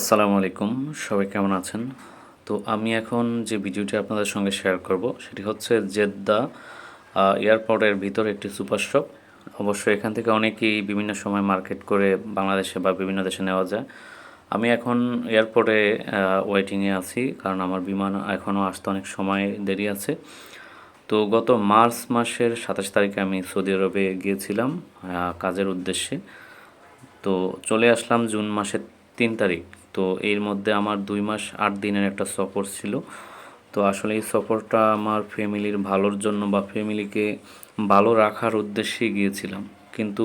আসসালামু আলাইকুম, সবাই কেমন আছেন? তো আমি এখন যে ভিডিওটি আপনাদের সঙ্গে শেয়ার করব, সেটি হচ্ছে জেদ্দা এয়ারপোর্টের ভিতর একটি সুপার শপ। অবশ্যই এখান থেকে অনেকেই বিভিন্ন সময় মার্কেট করে বাংলাদেশে বা বিভিন্ন দেশে নেওয়া যায়। আমি এখন এয়ারপোর্টে ওয়েটিংয়ে আছি, কারণ আমার বিমান এখনও আসতে অনেক সময় দেরি আছে। তো গত মার্চ মাসের সাতাশ তারিখে আমি সৌদি আরবে গিয়েছিলাম কাজের উদ্দেশ্যে। তো চলে আসলাম জুন মাসের তিন তারিখ। তো এর মধ্যে আমার দুই মাস আট দিনের একটা সফর ছিল। তো আসলে এই সফরটা আমার ফ্যামিলির ভালোর জন্য বা ফ্যামিলিকে ভালো রাখার উদ্দেশ্যেই গিয়েছিলাম। কিন্তু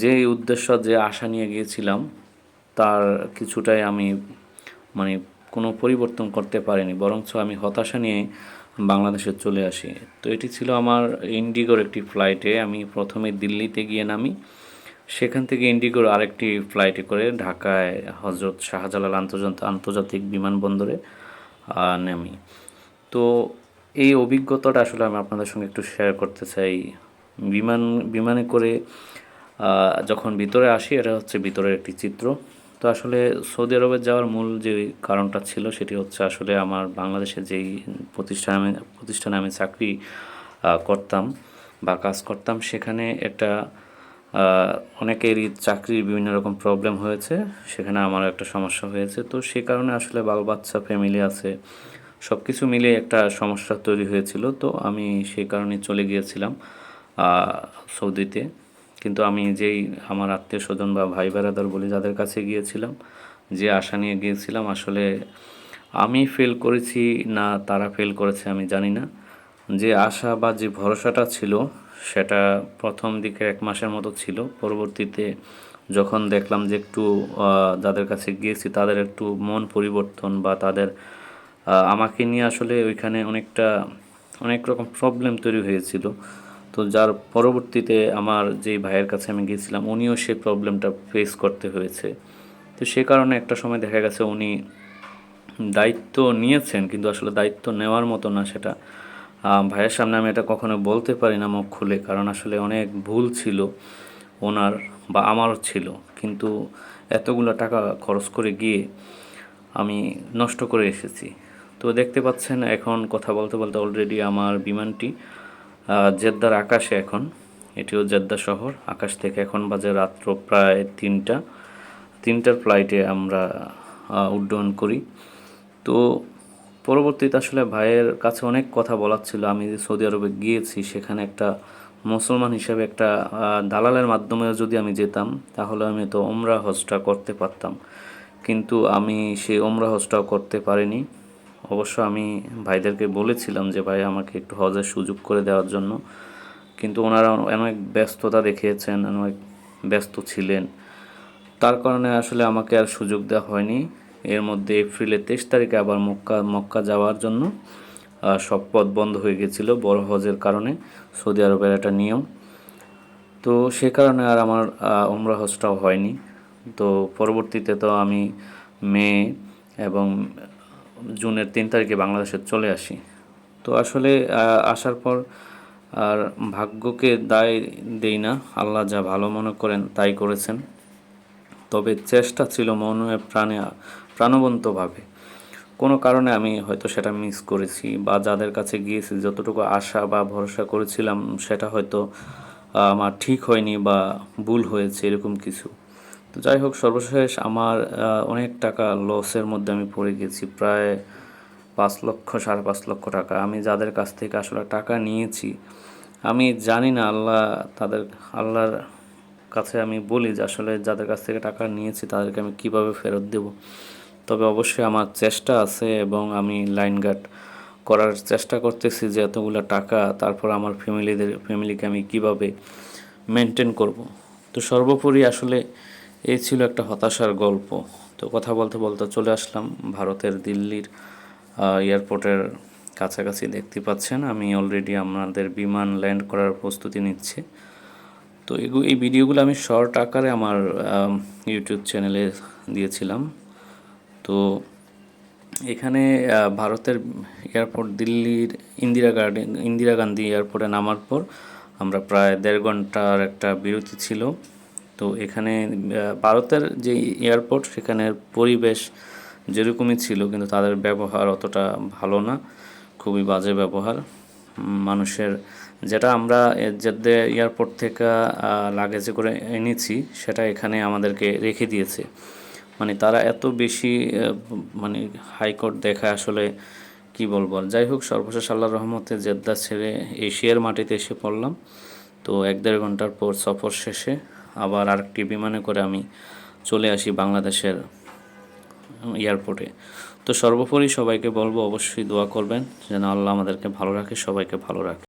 যে উদ্দেশ্য, যে আশা নিয়ে গিয়েছিলাম, তার কিছুটাই আমি মানে কোনো পরিবর্তন করতে পারিনি, বরঞ্চ আমি হতাশা নিয়ে বাংলাদেশে চলে আসি। তো এটি ছিল আমার ইন্ডিগোর একটি ফ্লাইটে আমি প্রথমে দিল্লিতে গিয়ে নামি সেখান থেকে ইন্ডিগোর আরেকটি ফ্লাইটে করে ঢাকায় হজরত শাহজালাল আন্তর্জাতিক আন্তর্জাতিক বিমানবন্দরে নামি। তো এই অভিজ্ঞতাটা আসলে আমি আপনাদের সঙ্গে একটু শেয়ার করতে চাই। বিমান, বিমানে করে যখন ভিতরে আসি, এটা হচ্ছে ভিতরের একটি চিত্র। তো আসলে সৌদি আরবে যাওয়ার মূল যে কারণটা ছিল, সেটি হচ্ছে আসলে আমার বাংলাদেশে যেই প্রতিষ্ঠানে আমি প্রতিষ্ঠানে আমি চাকরি করতাম বা কাজ করতাম, সেখানে একটা অনেকেরই চাকরির বিভিন্ন রকম প্রবলেম হয়েছে, সেখানে আমার একটা সমস্যা হয়েছে। তো সে কারণে আসলে বাল বাচ্চা ফ্যামিলি আছে সব কিছু মিলে একটা সমস্যা তৈরি হয়েছিল। তো আমি সেই কারণে চলে গিয়েছিলাম সৌদিতে। কিন্তু আমি যেই আমার আত্মীয় স্বজন বা ভাই বেড়াদার বলে যাদের কাছে গিয়েছিলাম, যে আশা নিয়ে গিয়েছিলাম, আসলে আমি ফেল করেছি না তারা ফেল করেছে আমি জানি না। যে আশা বা যে ভরসাটা ছিল সেটা প্রথম দিকে এক মাসের মতো ছিল। পরবর্তীতে যখন দেখলাম যে একটু যাদের কাছে গিয়েছি তাদের একটু মন পরিবর্তন বা তাদের আমাকে নিয়ে আসলে ওইখানে অনেকটা, অনেক রকম প্রবলেম তৈরি হয়েছিল। তো যার পরবর্তীতে আমার যেই ভাইয়ের কাছে আমি গিয়েছিলাম, উনিও সেই প্রবলেমটা ফেস করতে হয়েছে। তো সে কারণে একটা সময় দেখা গেছে উনি দায়িত্ব নিয়েছেন, কিন্তু আসলে দায়িত্ব নেওয়ার মতো না সেটা। ভাইয়ের সামনে আমি এটা কখনো বলতে পারি না মুখ খুলে, কারণ আসলে অনেক ভুল ছিল ওনার বা আমারও ছিল। কিন্তু এতগুলো টাকা খরচ করে গিয়ে আমি নষ্ট করে এসেছি। তো দেখতে পাচ্ছেন, এখন কথা বলতে বলতে অলরেডি আমার বিমানটি জেদ্দার আকাশে এখন। এটিও জেদ্দা শহর। আকাশ থেকে এখন বাজে রাত্র প্রায় তিনটা। তিনটার ফ্লাইটে আমরা উড্ডয়ন করি। তো পরবর্তীতে আসলে ভাইয়ের কাছে অনেক কথা বলার ছিল। আমি যে সৌদি আরবে গিয়েছি, সেখানে একটা মুসলমান হিসেবে একটা দালালের মাধ্যমে যদি আমি যেতাম, তাহলে আমি তো ওমরা হজটা করতে পারতাম। কিন্তু আমি সেই ওমরা হজটাও করতে পারিনি। অবশ্য আমি ভাইদেরকে বলেছিলাম যে, ভাই, আমাকে একটু হজের সুযোগ করে দেওয়ার জন্য। কিন্তু ওনারা অনেক ব্যস্ততা দেখিয়েছেন অনেক ব্যস্ত ছিলেন। তার কারণে আসলে আমাকে আর সুযোগ দেওয়া হয়নি। এর মধ্যে এপ্রিলের তেইশ তারিখে আবার মক্কা মক্কা যাওয়ার জন্য সব পথ বন্ধ হয়ে গেছিল বড় হজের কারণে, সৌদি আরবের একটা নিয়ম। তো সে কারণে আর আমার উমরা হজটাও হয়নি। তো পরবর্তীতে তো আমি মে এবং জুনের তিন তারিখে বাংলাদেশে চলে আসি। তো আসলে আসার পর আর ভাগ্যকে দায় দেই না, আল্লাহ যা ভালো মনে করেন তাই করেছেন। তবে চেষ্টা ছিল মনে প্রাণে প্রাণবন্তভাবে। কোনো কারণে আমি হয়তো সেটা মিস করেছি বা যাদের কাছে গিয়েছি যতটুকু আশা বা ভরসা করেছিলাম সেটা হয়তো আমার ঠিক হয়নি বা ভুল হয়েছে এরকম কিছু। তো যাই হোক, সর্বশেষ আমার অনেক টাকা লসের মধ্যে আমি পড়ে গেছি, প্রায় পাঁচ লক্ষ, সাড়ে পাঁচ লক্ষ টাকা। আমি যাদের কাছ থেকে আসলে টাকা নিয়েছি, আমি জানি না আল্লাহ তাদের, আল্লাহর কাছে আমি বলি যে আসলে যাদের কাছ থেকে টাকা নিয়েছি তাদেরকে আমি কীভাবে ফেরত দেব। তবে অবশ্যই আমার চেষ্টা আছে এবং আমি লাইন গার্ড করার চেষ্টা করতেছি যে এতগুলো টাকা তারপর আমার ফ্যামিলিদের, ফ্যামিলিকে আমি কীভাবে মেনটেন করব। তো সর্বোপরি আসলে এই ছিল একটা হতাশার গল্প। তো কথা বলতে বলতে চলে আসলাম ভারতের দিল্লির এয়ারপোর্টের কাছাকাছি দেখতে পাচ্ছেন। আমি অলরেডি আমাদের বিমান ল্যান্ড করার প্রস্তুতি নিচ্ছে। তো এই ভিডিওগুলো আমি শর্ট আকারে আমার ইউটিউব চ্যানেলে দিয়েছিলাম। তো এখানে ভারতের এয়ারপোর্ট দিল্লির ইন্দিরা গার্ডেন ইন্দিরা গান্ধী এয়ারপোর্টে নামার পর আমরা প্রায় দেড় ঘণ্টার একটা বিরতি ছিল। তো এখানে ভারতের যে এয়ারপোর্ট সেখানের পরিবেশ যেরকমই ছিল, কিন্তু তাদের ব্যবহার অতটা ভালো না। খুবই বাজে ব্যবহার। মানুষের যেটা আমরা জেদ্দে এয়ারপোর্ট থেকে লাগেজে করে এনেছি, সেটা এখানে আমাদেরকে রেখে দিয়েছে। মানে তারা এত বেশি মানে হাইকোর্ট দেখা আসলে কি বলব? যাই হোক, সর্বশেষ আল্লাহর রহমতে জেদ্দা ছেড়ে এশিয়ার মাটিতে এসে পড়লাম। তো এক দেড় ঘণ্টার পর সফর শেষে আবার আরেকটি বিমানে করে আমি চলে আসি বাংলাদেশের এয়ারপোর্টে তো সর্বোপরি সবাইকে বলব, অবশ্যই দোয়া করবেন যেন আল্লাহ আমাদেরকে ভালো রাখে, সবাইকে ভালো রাখে।